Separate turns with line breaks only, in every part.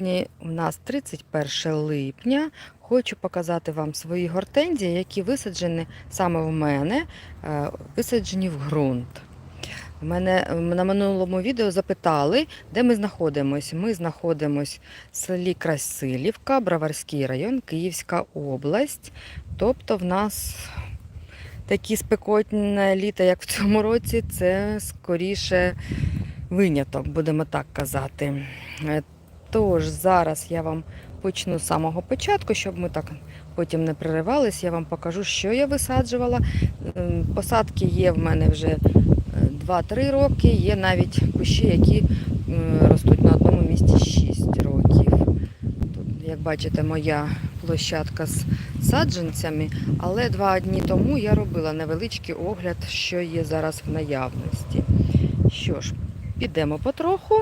Сьогодні у нас 31 липня. Хочу показати вам свої гортензії, які висаджені саме в мене, е, висаджені в ґрунт. Мене на минулому відео запитали, де ми знаходимося. Ми знаходимося в селі Красилівка, Броварський район, Київська область. Тобто в нас такі спекотне літо, як в цьому році, це скоріше виняток, будемо так казати. Е, Тож зараз я вам почну з самого початку, щоб ми так потім не переривались. Я вам покажу, що я висаджувала. Посадки є в мене вже е, 2-3 роки, є навіть кущі, які ростуть на одному місці 6 років. Тут, як бачите, моя площадка з саджанцями, але два дні тому я робила невеличкий огляд, що є зараз в наявності. Що ж, підемо потроху.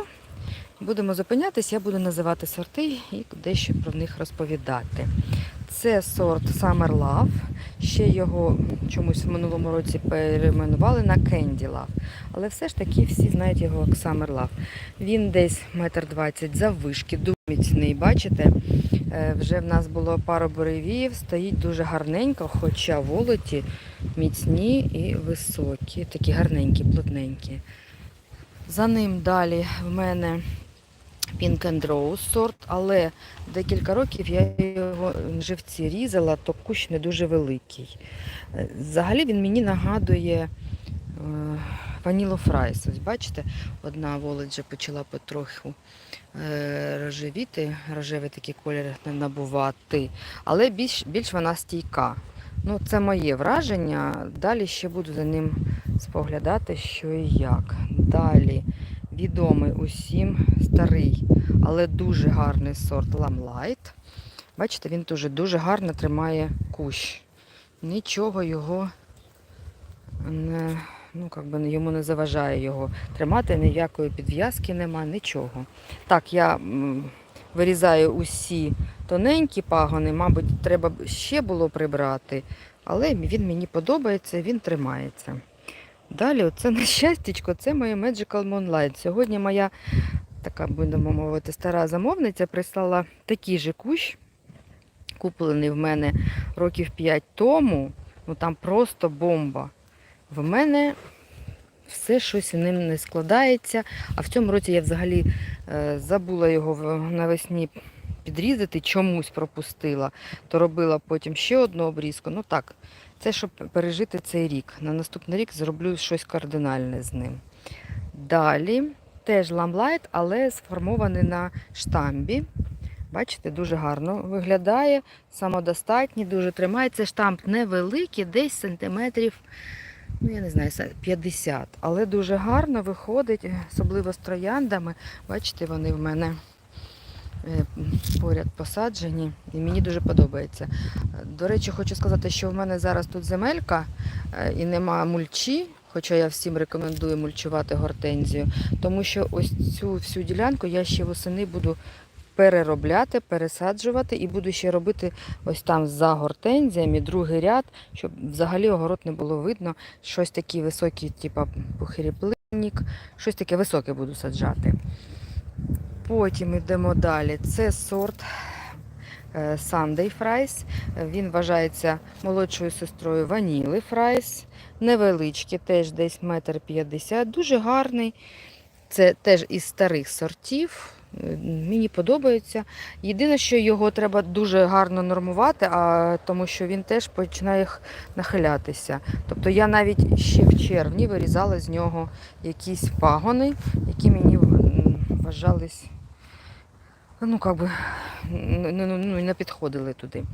Будемо зупинятись, я буду називати сорти і дещо про них розповідати. Це сорт Summer Love. Ще його чомусь в минулому році перейменували на Candy Love. Але все ж таки всі знають його як Summer Love. Він десь метр двадцять заввишки, дуже міцний. Бачите, Е, вже в нас було пару буревіїв, стоїть дуже гарненько, хоча волоті міцні і високі, такі гарненькі, плотненькі. За ним далі в мене Pink and Rose сорт, але декілька років я його живці різала, то кущ не дуже великий. Е, Взагалі він мені нагадує ваніло фрайс. Ось бачите, одна володь вже почала потроху е, рожевіти, рожевий такий колір набувати, але більш, більш вона стійка. Ну, це моє враження. Далі ще буду за ним споглядати, що і як. Далі відомий усім старий, але дуже гарний сорт Lamlight. Бачите, він дуже, дуже гарно тримає кущ. Нічого його не, ну, как би, йому не заважає його тримати, ніякої підв'язки нема, нічого. Так, я вирізаю усі тоненькі пагони, мабуть, треба ще було прибрати, але він мені подобається, він тримається. Далі, оце нещастячко, це моє Magical Moonlight. Сьогодні моя така, будемо мовити, стара замовниця прислала такий же кущ, куплений в мене років 5 тому. Ну там просто бомба. В мене все щось ним не складається. А в цьому році я взагалі е, забула його навесні підрізати, чомусь пропустила. То робила потім ще одну обрізку. Ну так, це щоб пережити цей рік. На наступний рік зроблю щось кардинальне з ним. Далі теж ламлайт, але сформований на штамбі. Бачите, дуже гарно виглядає, самодостатній, дуже тримається. Штамп невеликий, десь сантиметрів, ну я не знаю, 50. Але дуже гарно виходить, особливо з трояндами. Бачите, вони в мене е, поряд посаджені. І мені дуже подобається. До речі, хочу сказати, що в мене зараз тут земелька е, і нема мульчі. Хоча я всім рекомендую мульчувати гортензію, тому що ось цю всю ділянку я ще восени буду переробляти, пересаджувати і буду ще робити ось там за гортензіями другий ряд, щоб взагалі огород не було видно. Щось такі високі, типу похиріплинник, щось таке високе буду саджати. Потім йдемо далі. Це сорт Sunday Fries. Він вважається молодшою сестрою Ваніли Фрайс. Невеличкий, теж десь метр п'ятдесят. Дуже гарний. Це теж із старих сортів. Мені подобається. Єдине, що його треба дуже гарно нормувати, а, тому що він теж починає нахилятися. Тобто я навіть ще в червні вирізала з нього якісь пагони, які мені вважались ну, как би, ну, ну, не підходили туди.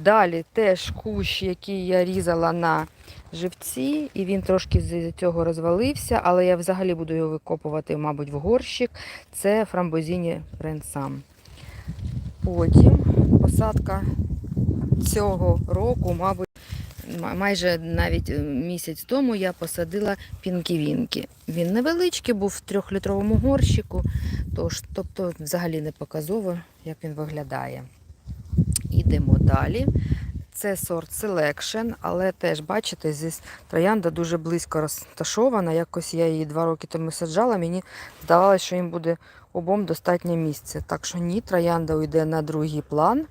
Далі теж кущ, який я різала на живці, і він трошки з цього розвалився, але я взагалі буду його викопувати, мабуть, в горщик. Це фрамбозіні ренсам. Потім посадка цього року, мабуть, ма- майже навіть е, місяць тому я посадила пінківінки. Він невеличкий, був в трьохлітровому горщику, тож, тобто взагалі не показово, як він виглядає. Ідемо далі. Це сорт Selection, але теж, бачите, здесь троянда дуже близько розташована. Якось я її два роки тому саджала. Мені здавалося, що їм буде обом достатнє місця. Так що ні, троянда уйде на другий план.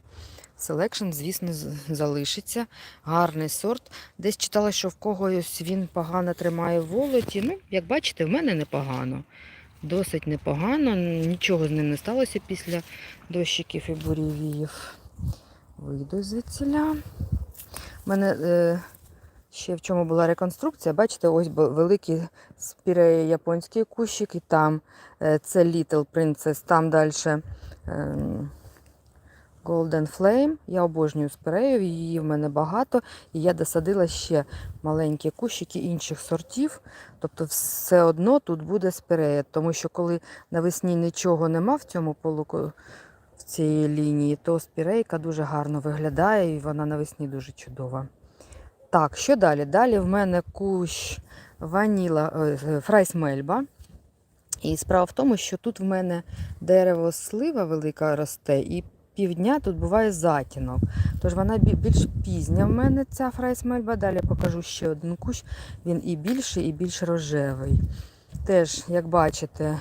Селекшн, звісно, залишиться. Гарний сорт. Десь читала, що в когось він погано тримає волоті. Ну, як бачите, в мене непогано. Досить непогано. Нічого з ним не сталося після дощиків і буревіїв. Вийду звідсіля. У мене е, ще в чому була реконструкція. Бачите, ось великий спіреє японський кущик, і там е, це Little Princess, там далі. ем, Golden Flame. Я обожнюю спирею, її в мене багато. І я досадила ще маленькі кущики інших сортів. Тобто все одно тут буде спирея. Тому що коли навесні нічого нема в цьому полуку, в цій лінії, то спірейка дуже гарно виглядає і вона навесні дуже чудова. Так, що далі? Далі в мене кущ ваніла, е, фрайс мельба. І справа в тому, що тут в мене дерево слива велика росте, і півдня тут буває затінок. Тож вона більш пізня в мене ця фрайсмельба. Далі покажу ще один кущ. Він і більший, і більш рожевий. Теж, як бачите,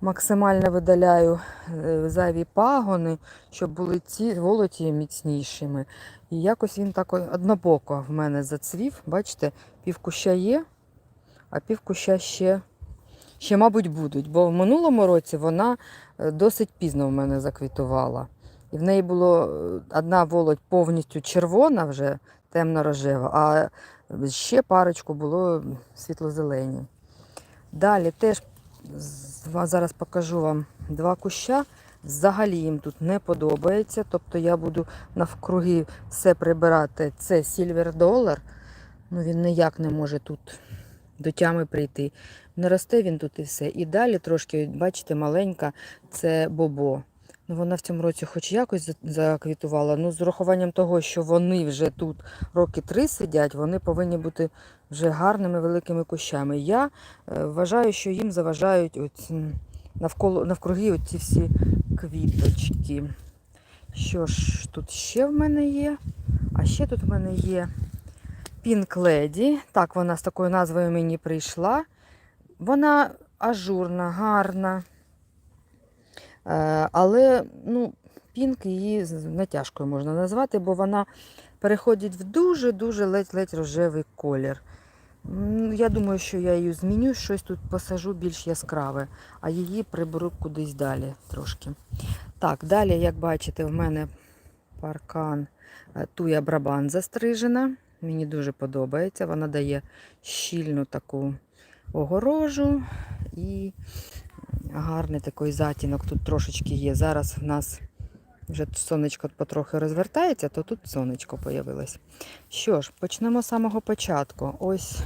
максимально видаляю е, зайві пагони, щоб були ці волоті міцнішими. І якось він так однобоко в мене зацвів. Бачите, півкуща є, а півкуща ще, ще, мабуть, будуть. Бо в минулому році вона досить пізно в мене заквітувала. І в неї було е, одна волоть повністю червона, вже темно-рожева, а ще парочку було світло-зелені. Далі теж зараз покажу вам два куща. Взагалі їм тут не подобається. Тобто я буду навкруги все прибирати. Це Silver Dollar. Ну, він ніяк не може тут до тями прийти. Не росте він тут і все. І далі трошки, бачите, маленька це Бобо. Ну, вона в цьому році хоч якось заквітувала. Ну, з урахуванням того, що вони вже тут роки три сидять, вони повинні бути вже гарними великими кущами. Я е, вважаю, що їм заважають оці, навколо навкруги оці всі квіточки. Що ж тут ще в мене є? А ще тут в мене є Pink Lady. Так, вона з такою назвою мені прийшла. Вона ажурна, гарна. Е, Але ну, пінк її натяжкою можна назвати, бо вона переходить в дуже-дуже ледь-ледь рожевий колір. Я думаю, що я її зміню, щось тут посажу більш яскраве, а її приберу кудись далі трошки. Так, далі, як бачите, в мене паркан е, туя брабан застрижена. Мені дуже подобається. Вона дає щільну таку огорожу і гарний такий затінок тут трошечки є. Зараз в нас вже сонечко потрохи розвертається, то тут сонечко появилось. Що ж, почнемо з самого початку. Ось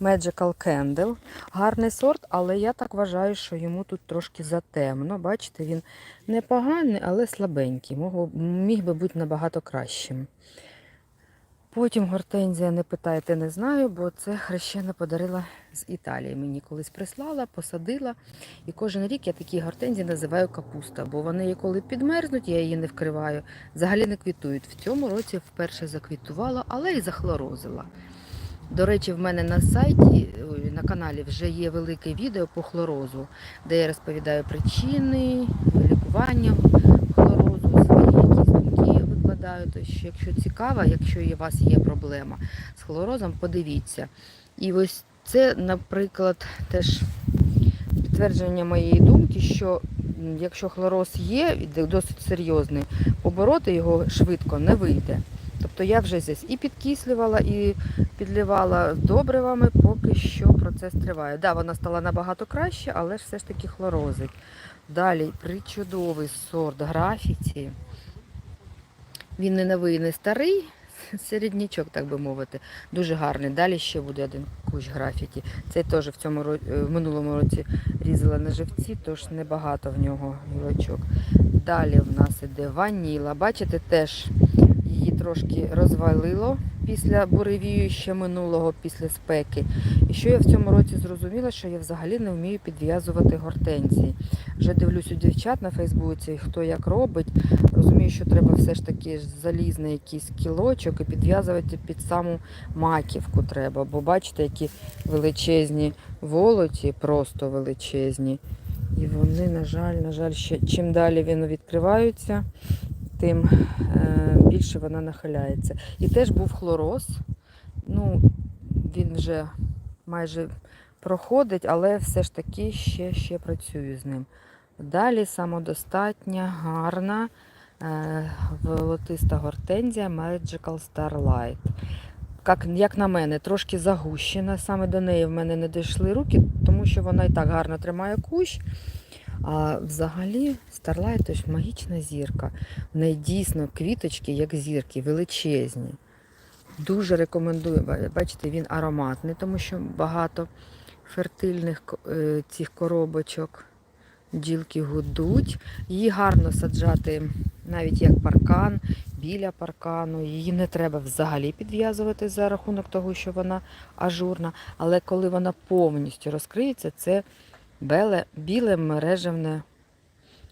Magical Candle. Гарний сорт, але я так вважаю, що йому тут трошки затемно. Бачите, він непоганий, але слабенький. Міг би бути набагато кращим. Потім гортензія, не питайте, не знаю, бо це хрещена подарила з Італії. Мені колись прислала, посадила. І кожен рік я такі гортензії називаю капуста, бо вони коли підмерзнуть, я її не вкриваю, взагалі не квітують. В цьому році вперше заквітувала, але і захлорозила. До речі, в мене на сайті, на каналі вже є велике відео по хлорозу, де я розповідаю причини, лікування думки викладаю. Тож, якщо цікаво, якщо у вас є проблема з хлорозом, подивіться. І ось це, наприклад, теж підтвердження моєї думки, що якщо хлороз є, досить серйозний, побороти його швидко не вийде. Тобто я вже здесь і підкислювала, і підливала добривами, поки що процес триває. Да, вона стала набагато краще, але ж все ж таки хлорозить. Далі причудовий сорт графіті. Він не новий, не старий, середнячок, так би мовити. Дуже гарний. Далі ще буде один кущ графіті. Цей теж в цьому е, в минулому році різала на живці, тож небагато в нього гілочок. Далі в нас іде ваніла. Бачите, теж трошки розвалило після буревію ще минулого, після спеки. І що я в цьому році зрозуміла, що я взагалі не вмію підв'язувати гортензії. Вже дивлюсь у дівчат на Фейсбуці, хто як робить. Розумію, що треба все ж таки залізний якийсь кілочок і підв'язувати під саму маківку треба. Бо бачите, які величезні волоті, просто величезні. І вони, на жаль, на жаль, ще чим далі вони відкриваються, тим е, більше вона нахиляється. І теж був хлороз. Ну, він вже майже проходить, але все ж таки ще, ще працюю з ним. Далі самодостатня, гарна, е, волотиста гортензія Magical Starlight. Як, як на мене, трошки загущена. Саме до неї в мене не дійшли руки, тому що вона і так гарно тримає кущ. А взагалі Starlight то ж магічна зірка. В неї дійсно квіточки, як зірки, величезні. Дуже рекомендую. Бачите, він ароматний, тому що багато фертильних е, цих коробочок. Бджілки гудуть. Її гарно саджати навіть як паркан, біля паркану. Її не треба взагалі підв'язувати за рахунок того, що вона ажурна. Але коли вона повністю розкриється, це беле, біле мережевне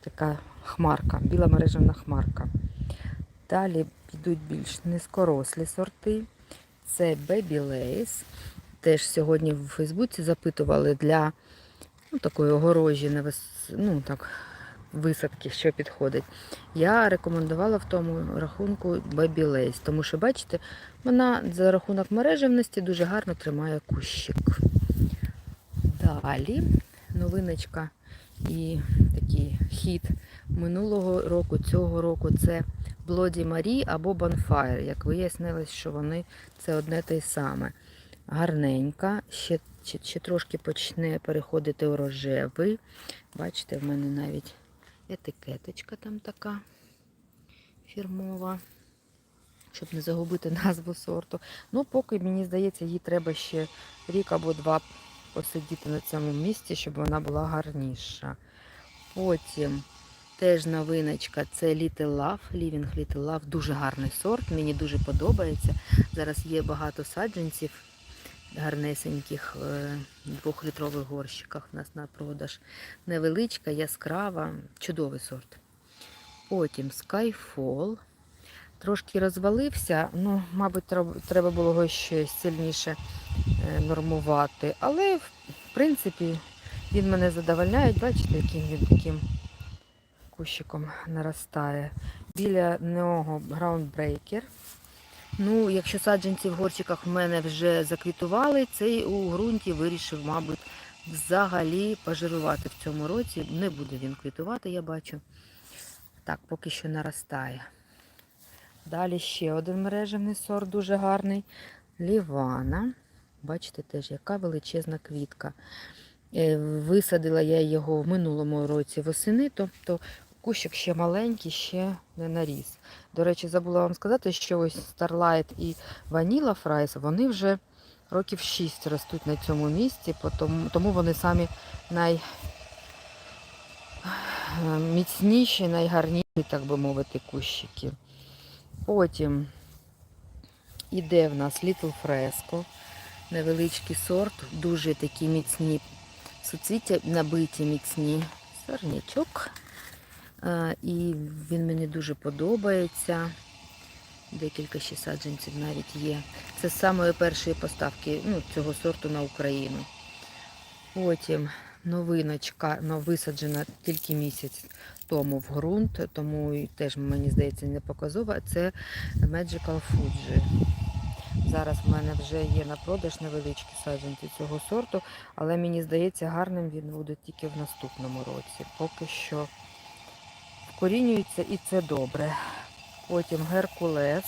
така хмарка, біла мережевна хмарка. Далі йдуть більш низькорослі сорти. Це Baby Lace. Теж сьогодні в Фейсбуці запитували для ну, такої огорожі, ну, так, висадки, що підходить. Я рекомендувала в тому рахунку Baby Lace, тому що, бачите, вона за рахунок мережевності дуже гарно тримає кущик. Далі новиночка і такий хід минулого року, цього року це Bloody Marie або Bonfire. Як вияснилось, що вони це одне те саме. Гарненька, ще, ще, ще трошки почне переходити у рожевий. Бачите, в мене навіть етикеточка там така фірмова, щоб не загубити назву сорту. Ну, поки, мені здається, їй треба ще рік або два посидіти на цьому місці, щоб вона була гарніша. Потім теж новиночка це Little Love, Living Little Love. Дуже гарний сорт, мені дуже подобається. Зараз є багато саджанців гарнесеньких е, двохлітрових горщиках у нас на продаж. Невеличка, яскрава, чудовий сорт. Потім Skyfall. Трошки розвалився, ну, мабуть, треба було його ще сильніше нормувати. Але, в принципі, він мене задовольняє. Бачите, яким він таким кущиком наростає. Біля нього Groundbreaker. Ну, якщо саджанці в горщиках в мене вже заквітували, цей у ґрунті вирішив, мабуть, взагалі пожирувати в цьому році. Не буде він квітувати, я бачу. Так, поки що наростає. Далі ще один мережевний сорт, дуже гарний. Лівана. Бачите теж, яка величезна квітка. Е, Висадила я його в минулому році восени, тобто кущик ще маленький, ще не наріс. До речі, забула вам сказати, що ось Starlight і Vanilla Fries, вони вже років 6 ростуть на цьому місці, тому, вони самі найміцніші, найгарніші, так би мовити, кущики. Потім іде в нас Little Fresco, невеличкий сорт, дуже такі міцні суцвіття, набиті міцні сорнячок. І він мені дуже подобається. Декілька ще саджанців навіть є. Це з самої першої поставки ну, цього сорту на Україну. Потім новиночка ну, висаджена тільки місяць тому в ґрунт, тому теж мені здається не показова. Це Magical Fuji. Зараз в мене вже є на продаж невеличкі саджанці цього сорту, але мені здається, гарним він буде тільки в наступному році. Поки що вкорінюється і це добре. Потім Геркулес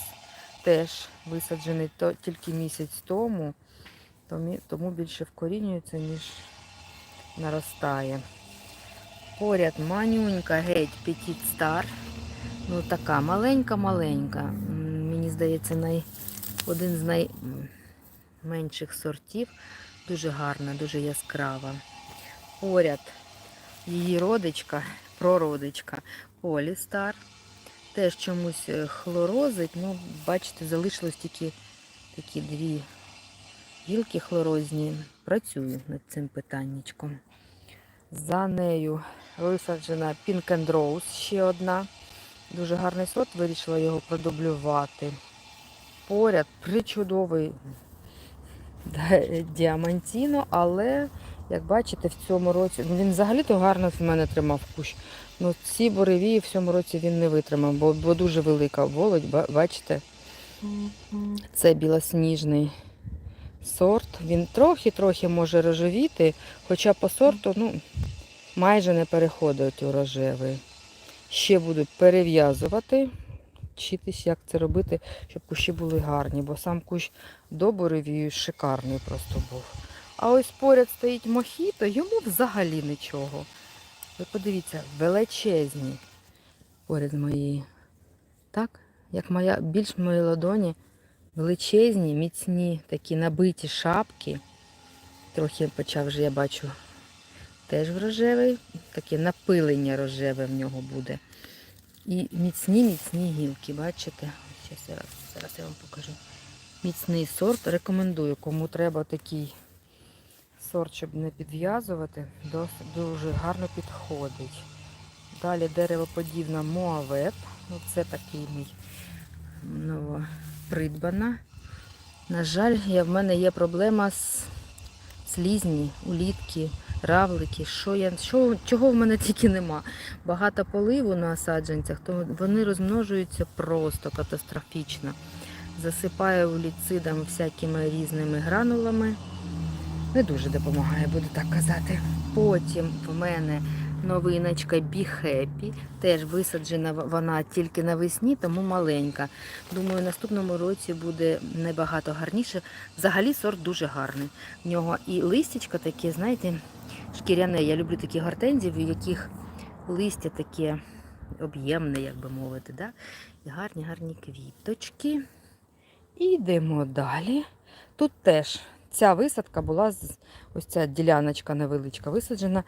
теж висаджений то, тільки місяць тому, тому, більше вкорінюється, ніж наростає. Поряд манюнька геть Petit Star. Ну така маленька-маленька. Мені здається, най... один з найменших сортів. Дуже гарна, дуже яскрава. Поряд її родичка, прородичка Полістар. Теж чомусь е, хлорозить. Ну, бачите, залишилось тільки такі дві гілки хлорозні. Працюю над цим питаннячком. За нею висаджена Pink and Rose, ще одна. Дуже гарний сорт, вирішила його продублювати. Поряд причудовий діамантіно, але Як бачите, в цьому році ну, він взагалі-то гарно в мене тримав кущ. Ну, ці буревії в цьому році він не витримав, бо, бо дуже велика володь, бачите. Це білосніжний сорт. Він трохи-трохи може рожевіти, хоча по сорту ну, майже не переходить у рожевий. Ще буду перев'язувати, вчитись, як це робити, щоб кущі були гарні, бо сам кущ до буревію шикарний просто був. А ось поряд стоїть мохіто, йому взагалі нічого. Ви подивіться, величезні поряд мої. Так? Як моя, більш мої ладоні, величезні, міцні, такі набиті шапки. Трохи почав вже, я бачу, теж в рожевий, таке напилення рожеве в нього буде. І міцні, міцні гілки, бачите? Щас зараз я вам покажу. Міцний сорт. Рекомендую, кому треба такий сорт, щоб не підв'язувати, дуже гарно підходить. Далі деревоподібна Моавет. Ну, це такий мій новопридбана. На жаль, я, в мене є проблема з слізні, улітки, равлики. Що я, що, чого в мене тільки нема. Багато поливу на саджанцях, то вони розмножуються просто катастрофічно. Засипаю ліцидом всякими різними гранулами. Не дуже допомагає, буду так казати. Потім в мене новиночка Be Happy. Теж висаджена вона тільки навесні, тому маленька. Думаю, наступному році буде набагато гарніше. Взагалі сорт дуже гарний. В нього і листячко таке, знаєте, шкіряне. Я люблю такі гортензії, в яких листя таке об'ємне, як би мовити. Да? І гарні, гарні квіточки. І йдемо далі. Тут теж ця висадка була, ось ця діляночка невеличка висаджена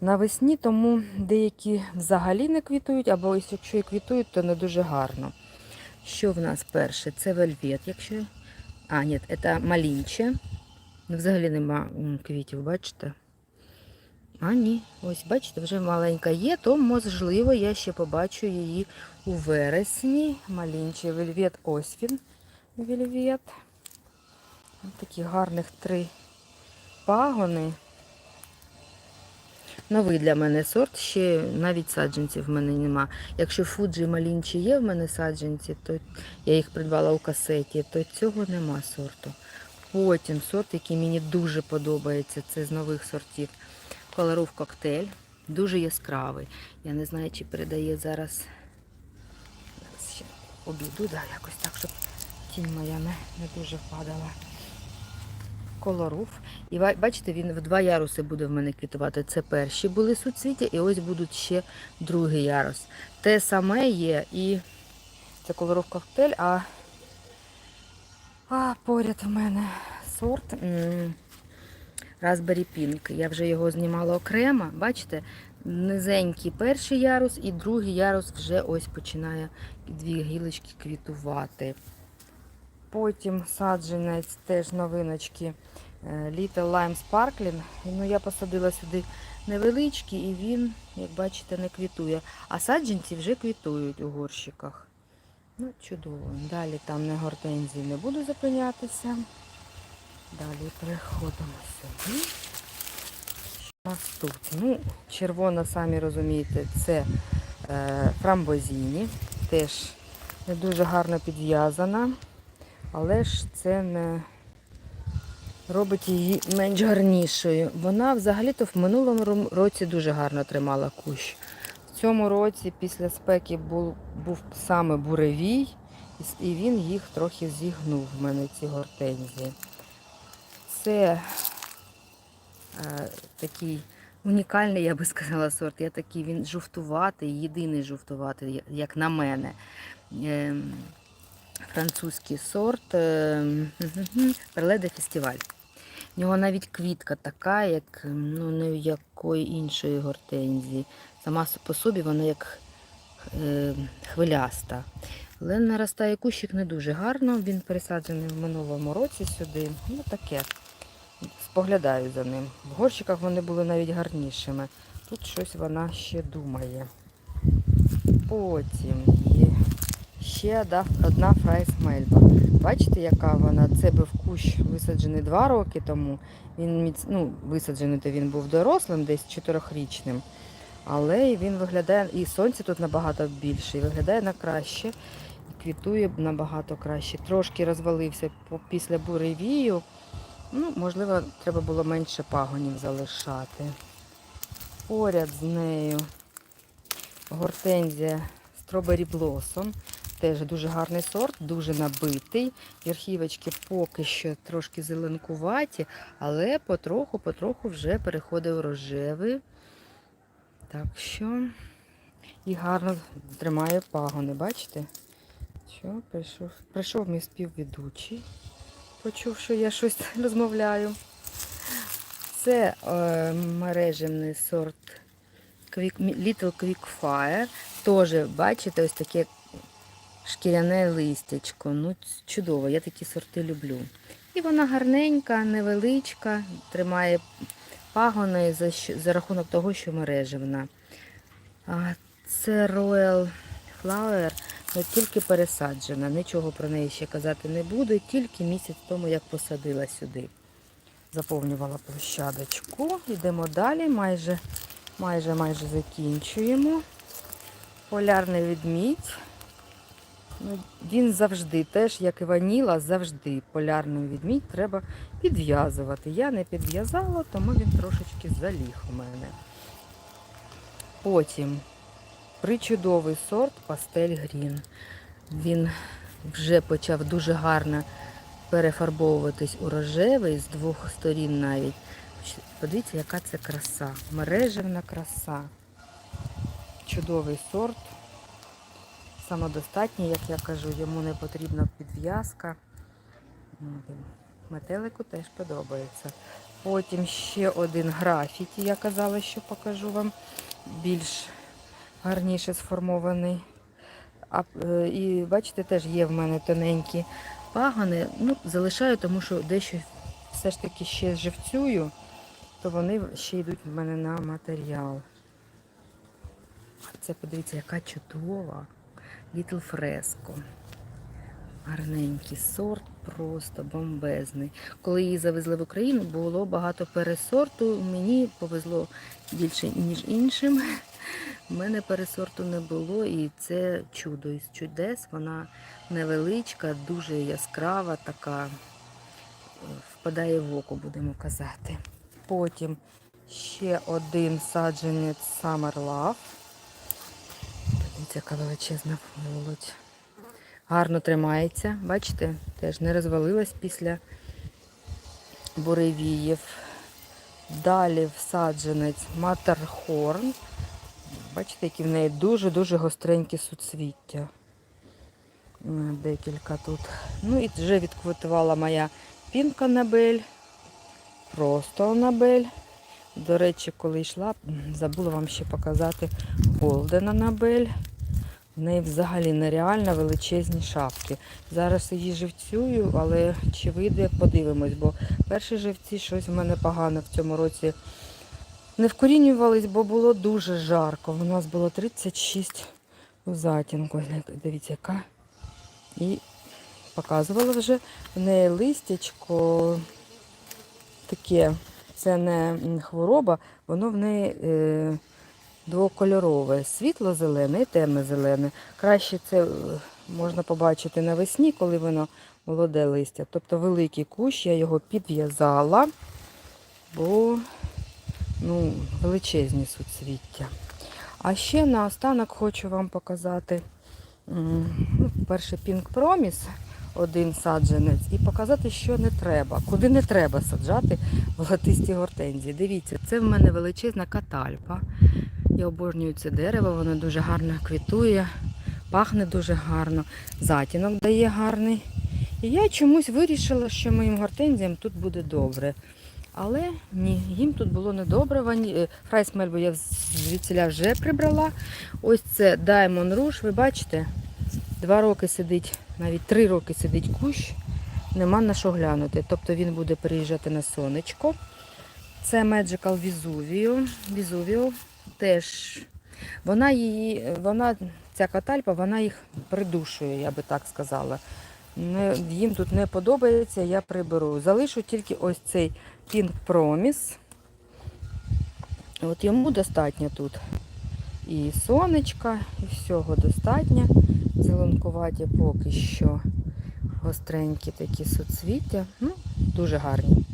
навесні, тому деякі взагалі не квітують, або ось якщо і квітують, то не дуже гарно. Що в нас перше? Це вельвет, якщо. А, ні, це малінче. Ну, Взагалі нема квітів, бачите? А, ні, ось бачите, вже маленька є, то можливо я ще побачу її у вересні. Малінче вельвет, ось він. Вельвет. Ось такі гарних три пагони. Новий для мене сорт, ще навіть саджанців в мене нема. Якщо Фуджі малінчі є в мене саджанці, то я їх придбала у касеті, то цього нема сорту. Потім сорт, який мені дуже подобається, це з нових сортів. Колоров коктейль. Дуже яскравий. Я не знаю, чи передає зараз. Ще обійду, да, якось так, щоб тінь моя не, не дуже падала. Колоруф. І бачите, він в два яруси буде в мене квітувати. Це перші були суцвіття, і ось будуть ще другий ярус. Те саме є і це колоруф коктейль, а, а поряд в мене сорт Raspberry Pink. Я вже його знімала окремо. Бачите, низенький перший ярус і другий ярус вже ось починає дві гілочки квітувати. Потім саджанець теж новиночки е, Little Lime Sparkling. Ну, я посадила сюди невеличкий і він, як бачите, не квітує. А саджанці вже квітують у горщиках. Ну, чудово. Далі там на гортензії не буду зупинятися. Далі переходимо сюди. Що у нас тут? Ну, червона, самі розумієте, це е, фрамбозіні. Теж не дуже гарно підв'язана. Але ж це не робить її менш гарнішою. Вона взагалі-то в минулому році дуже гарно тримала кущ. В цьому році після спеки був, був саме буревій, і він їх трохи зігнув в мене ці гортензії. Це е, такий унікальний, я би сказала, сорт. Я такий, він жовтуватий, єдиний жовтуватий, як на мене. Ем, французький сорт Перледе Фестиваль. В нього навіть квітка така, як ну, не якої іншої гортензії. Сама по собі вона як е, хвиляста. Але наростає кущик не дуже гарно. Він пересаджений в минулому році сюди. Ну таке. Споглядаю за ним. В горщиках вони були навіть гарнішими. Тут щось вона ще думає. Потім є ще одна, фрайс мельба. Бачите, яка вона? Це був кущ висаджений два роки тому. Він міц... ну, висаджений то він був дорослим, десь чотирьохрічним. Але він виглядає, і сонце тут набагато більше, і виглядає на краще, і квітує набагато краще. Трошки розвалився після буревію. Ну, можливо, треба було менше пагонів залишати. Поряд з нею гортензія Strawberry Blossom. Теж дуже гарний сорт, дуже набитий. Верхівочки поки що трошки зеленкуваті, але потроху-потроху вже переходить у рожевий. Так що і гарно тримає пагони, бачите? Що, прийшов, прийшов мій співведучий, почув, що я щось розмовляю. Це е, мережевний сорт Quick, Little Quick Fire. Теж, бачите, ось таке шкіряне листячко. Ну, чудово, я такі сорти люблю. І вона гарненька, невеличка, тримає пагони за, за рахунок того, що мережевна. А це Royal Flower, ну, тільки пересаджена. Нічого про неї ще казати не буду. Тільки місяць тому, як посадила сюди. Заповнювала площадочку. Йдемо далі, майже, майже, майже закінчуємо. Полярний відмідь. Ну, він завжди, теж як і ваніла, завжди полярний відмідь треба підв'язувати. Я не підв'язала, тому він трошечки заліг у мене. Потім причудовий сорт пастель грін. Він вже почав дуже гарно перефарбовуватись у рожевий з двох сторін навіть. Подивіться, яка це краса. Мережевна краса. Чудовий сорт. Самодостатній, як я кажу, йому не потрібна підв'язка. Метелику теж подобається. Потім ще один графіті, я казала, що покажу вам. Більш гарніше сформований. А, е, і бачите, теж є в мене тоненькі пагони. Ну, залишаю, тому що дещо все ж таки ще живцюю, то вони ще йдуть в мене на матеріал. Це подивіться, яка чудова. Little Fresco. Гарненький сорт, просто бомбезний. Коли її завезли в Україну, було багато пересорту. Мені повезло більше, ніж іншим. У мене пересорту не було, і це чудо із чудес. Вона невеличка, дуже яскрава, така е, впадає в око, будемо казати. Потім ще один саджанець Summer Love. Подивіться, яка величезна молодь. Гарно тримається, бачите, теж не розвалилась після буревіїв. Далі всадженець Матерхорн. Бачите, які в неї дуже-дуже гостренькі суцвіття. Е, Декілька тут. Ну і вже відквітувала моя пінка Набель. Просто Набель. До речі, коли йшла, забула вам ще показати Голдена Набель. В неї взагалі нереально величезні шапки. Зараз її живцюю, але чи вийде, подивимось, бо перші живці щось в мене погано в цьому році не вкорінювались, бо було дуже жарко. У нас було 36 у затінку. Дивіться, яка. І показувала вже в неї листячко таке, це не хвороба, воно в неї е, двокольорове, світло-зелене і темно-зелене. Краще це е, можна побачити навесні, коли воно молоде листя. Тобто великий кущ, я його підв'язала, бо ну, величезні суцвіття. А ще наостанок хочу вам показати ну, перший Pink Promise, один саджанець, і показати, що не треба, куди не треба саджати волотисті гортензії. Дивіться, це в мене величезна катальпа. Я обожнюю це дерево, воно дуже гарно квітує, пахне дуже гарно, затінок дає гарний. І я чомусь вирішила, що моїм гортензіям тут буде добре. Але ні, їм тут було недобре. Вані... е, Фрайс мельбу я звідсіля вже прибрала. Ось це Diamond Rouge, ви бачите, два роки сидить, навіть три роки сидить кущ, нема на що глянути. Тобто він буде переїжджати на сонечко. Це Magical Vesuvio. Vesuvio теж. Вона її, вона, ця катальпа, вона їх придушує, я би так сказала. Не, їм тут не подобається, я приберу. Залишу тільки ось цей Pink Promise. От йому достатньо тут і сонечка, і всього достатньо. Зеленкуваті поки що гостренькі такі суцвіття. Ну, дуже гарні.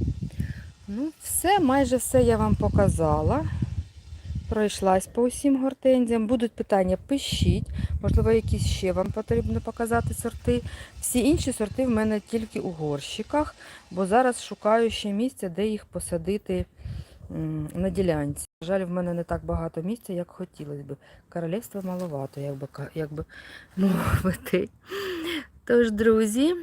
Ну, все, майже все я вам показала. Пройшлась по усім гортензіям. Будуть питання, пишіть. Можливо, якісь ще вам потрібно показати сорти. Всі інші сорти в мене тільки у горщиках, бо зараз шукаю ще місця, де їх посадити на ділянці. На жаль, в мене не так багато місця, як хотілося б. Королівства маловато, як би, як би мовити. Тож, друзі,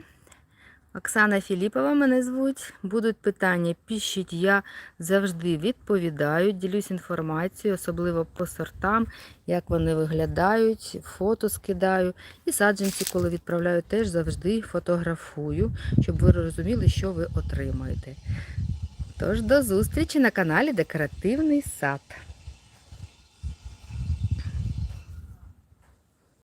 Оксана Філіпова мене звуть. Будуть питання, пишіть, я завжди відповідаю, ділюсь інформацією, особливо по сортам, як вони виглядають, фото скидаю. І саджанці, коли відправляю, теж завжди фотографую, щоб ви розуміли, що ви отримаєте. Тож до зустрічі на каналі Декоративний сад.